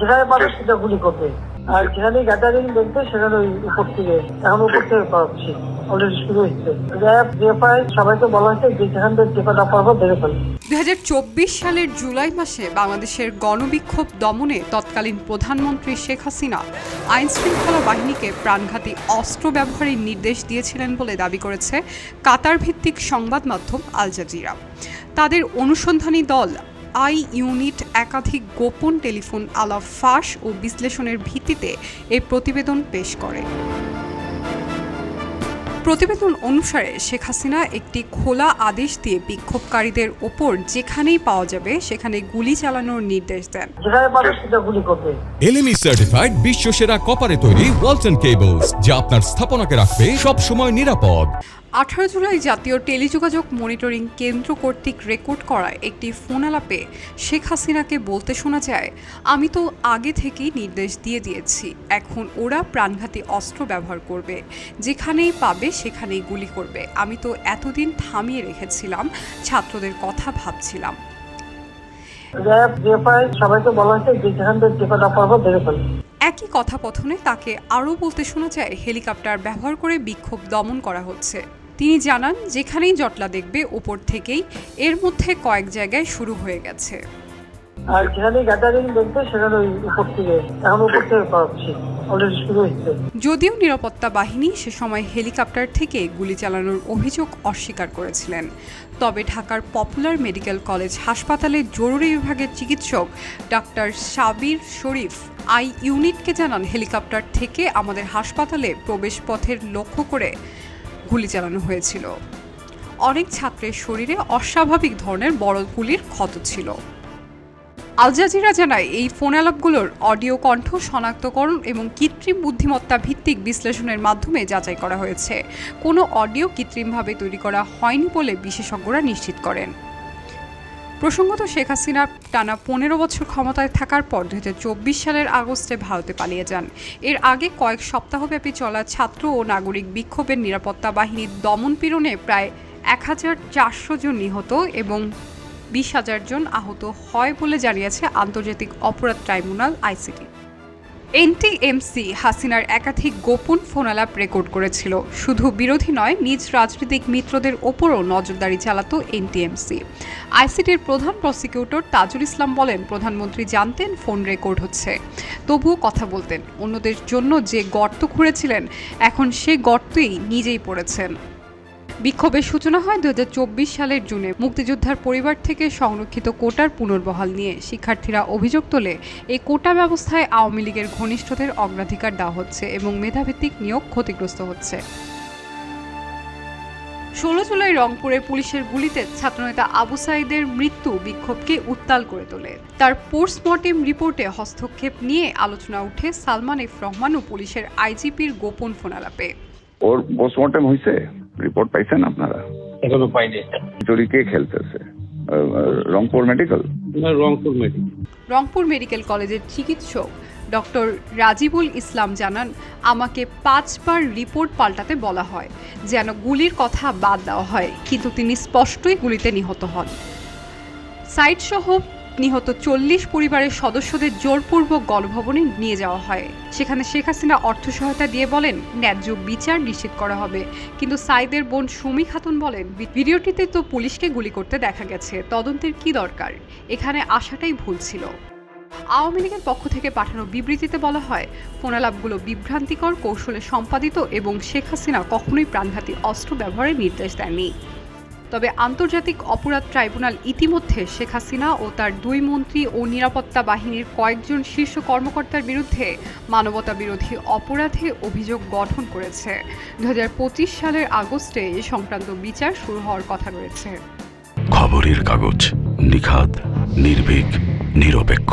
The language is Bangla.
যেখানে পাবে সেটা গুলি করবে। আর যেখানে গ্যাদারিং দেখবে সেখানে ওই উপর থেকে এখন উপর থেকে পাচ্ছি অলরেডি শুরু হচ্ছে র্যাব জেফআই সবাইকে বলা হয়েছে যে যেখান থেকে যে পারব দেখে ফেলবে। দুই সালের জুলাই মাসে বাংলাদেশের গণবিক্ষোভ দমনে তৎকালীন প্রধানমন্ত্রী শেখ হাসিনা আইন শৃঙ্খলা বাহিনীকে প্রাণঘাতী অস্ত্র ব্যবহারের নির্দেশ দিয়েছিলেন বলে দাবি করেছে কাতার ভিত্তিক সংবাদ মাধ্যম আল জাজিরা। তাদের অনুসন্ধানী দল আই ইউনিট একাধিক গোপন টেলিফোন আলাপ ফাঁস ও বিশ্লেষণের ভিত্তিতে এই প্রতিবেদন পেশ করে। প্রতিবেদন অনুসারে শেখ হাসিনা একটি খোলা আদেশ দিয়ে বিক্ষোভকারীদের ওপর যেখানেই পাওয়া যাবে সেখানে গুলি চালানোর নির্দেশ দেন। এলএমই সার্টিফাইড বিশ্ব সেরা কপারে তৈরি ওয়ালটন কেবলস যা আপনার স্থাপনাকে রাখবে সব সময় নিরাপদ। আঠারো জুলাই জাতীয় টেলিযোগাযোগ মনিটরিং কেন্দ্র কর্তৃক রেকর্ড করা একটি ফোন আলাপে শেখ হাসিনাকে বলতে শোনা যায় আমি তো আগে থেকেই নির্দেশ দিয়ে দিয়েছি এখন ওরা প্রাণঘাতী অস্ত্র ব্যবহার করবে। যেখানেই পাবে সেখানেই গুলি করবে। আমি তো এতদিন থামিয়ে রেখেছিলাম ছাত্রদের কথা ভাবছিলাম। র্যাব জেফআই সবাইকে বলা হয়েছে যেখান থেকে যে কটা পারব দেখে ফেলবে একই কথাপথনে তাকে আরও বলতে শোনা যায় হেলিকপ্টার ব্যবহার করে বিক্ষোভ দমন করা হচ্ছে। তিনি জানান যেখানেই জটলা দেখবে ওপর থেকেই এর মধ্যে কয়েক জায়গায় শুরু হয়ে গেছে। আর যেখানে গ্যাদারিং সেখানে ওই উপর থেকে এখন উপর থেকে পাচ্ছি যদিও নিরাপত্তা বাহিনী সে সময় হেলিকপ্টার থেকে গুলি চালানোর অভিযোগ অস্বীকার করেছিলেন। তবে ঢাকার পপুলার মেডিকেল কলেজ হাসপাতালের জরুরি বিভাগের চিকিৎসক ডাক্তার সাবির শরীফ আই ইউনিটকে জানান হেলিকপ্টার থেকে আমাদের হাসপাতালে প্রবেশপথের লক্ষ্য করে গুলি চালানো হয়েছিল। অনেক ছাত্রের শরীরে অস্বাভাবিক ধরনের বড় গুলির ক্ষত ছিল। আলজাজিরা জানায়, এই ফোন অ্যালাপগুলোর অডিও কণ্ঠ, শনাক্তকরণ এবং কৃত্রিম বুদ্ধিমত্তা ভিত্তিক বিশ্লেষণের মাধ্যমে যাচাই করা হয়েছে। কোনো অডিও কৃত্রিমভাবে তৈরি করা হয়নি বলে বিশেষজ্ঞরা নিশ্চিত করেন। প্রসঙ্গত শেখ হাসিনা টানা পনেরো বছর ক্ষমতায় থাকার পর দু হাজার চব্বিশ সালের আগস্টে ভারতে পালিয়ে যান। এর আগে কয়েক সপ্তাহব্যাপী চলা ছাত্র ও নাগরিক বিক্ষোভের নিরাপত্তা বাহিনীর দমনপীড়নে প্রায় এক হাজার চারশো জন নিহত এবং বিশ হাজার জন আহত হয় বলে জানিয়েছে আন্তর্জাতিক অপরাধ ট্রাইব্যুনাল আইসিটি। এনটিএমসি হাসিনার একাধিক গোপন ফোনালাপ রেকর্ড করেছিল। শুধু বিরোধী নয়, নিজ রাজনৈতিক মিত্রদের ওপরও নজরদারি চালাত এনটিএমসি। আইসিটির প্রধান প্রসিকিউটর তাজুল ইসলাম বলেন, প্রধানমন্ত্রী জানতেন ফোন রেকর্ড হচ্ছে। তবুও কথা বলতেন, অন্যদের জন্য যে গর্ত খুঁড়েছিলেন, এখন সে গর্তেই নিজেই পড়েছেন। বিক্ষোভের সূচনা হয় দুই হাজার চব্বিশ সালের জুনে। মুক্তিযোদ্ধার পরিবার থেকে সংরক্ষিত কোটার পুনর্বহাল নিয়ে শিক্ষার্থীরা অভিযোগ তোলে, এই কোটা ব্যবস্থায় আওয়ামী লীগের ঘনিষ্ঠদের অগ্রাধিকার দেওয়া হচ্ছে এবং মেধাভিত্তিক নিয়োগ ক্ষতিগ্রস্ত হচ্ছে। ষোলো জুলাই রংপুরে পুলিশের গুলিতে ছাত্রনেতা আবু সাইদের মৃত্যু বিক্ষোভকে উত্তাল করে তোলে। তার পোস্টমর্টেম রিপোর্টে হস্তক্ষেপ নিয়ে আলোচনা উঠে সালমান এফ রহমান ও পুলিশের আইজিপির গোপন ফোনালাপে। ওর পোস্টমর্টম হয়েছে রিপোর্ট পাইছেন আপনারা? এখনও পাইনি। চুরি কে খেলতেছে Rangpur medical Rangpur medical Rangpur medical কলেজের চিকিৎসক ডক্টর রাজিবুল ইসলাম জানান আমাকে পাঁচবার রিপোর্ট পাল্টাতে বলা হয় যেন গুলির কথা বাদ দেওয়া হয় কিন্তু তিনি স্পষ্টই গুলিতে নিহত হন। সাইট সহ নিহত চল্লিশ পরিবারের সদস্যদের জোরপূর্বক গণভবনে নিয়ে যাওয়া হয়। সেখানে শেখ হাসিনা অর্থ সহায়তা দিয়ে বলেন, ন্যায্য বিচার নিশ্চিত করা হবে। কিন্তু সাইদের বোন সুমি খাতুন বলেন, ভিডিওটিতে তো পুলিশকে গুলি করতে দেখা গেছে। তদন্তের কি দরকার? এখানে আসাটাই ভুল ছিল। আওয়ামী লীগের পক্ষ থেকে পাঠানো বিবৃতিতে বলা হয়, ফোনালাপগুলো বিভ্রান্তিকর, কৌশলে সম্পাদিত এবং শেখ হাসিনা কখনোই প্রাণঘাতী অস্ত্র ব্যবহারের নির্দেশ দেননি। তবে আন্তর্জাতিক অপরাধ ট্রাইব্যুনাল ইতিমধ্যে শেখ হাসিনা ও তার দুই মন্ত্রী ও নিরাপত্তা বাহিনীর কয়েকজন শীর্ষ কর্মকর্তার বিরুদ্ধে মানবতা বিরোধী অপরাধে অভিযোগ গঠন করেছে। দু হাজার পঁচিশ সালের আগস্টে এ সংক্রান্ত বিচার শুরু হওয়ার কথা রয়েছে। খবরের কাগজ নিখাদ, নির্ভীক, নিরপেক্ষ।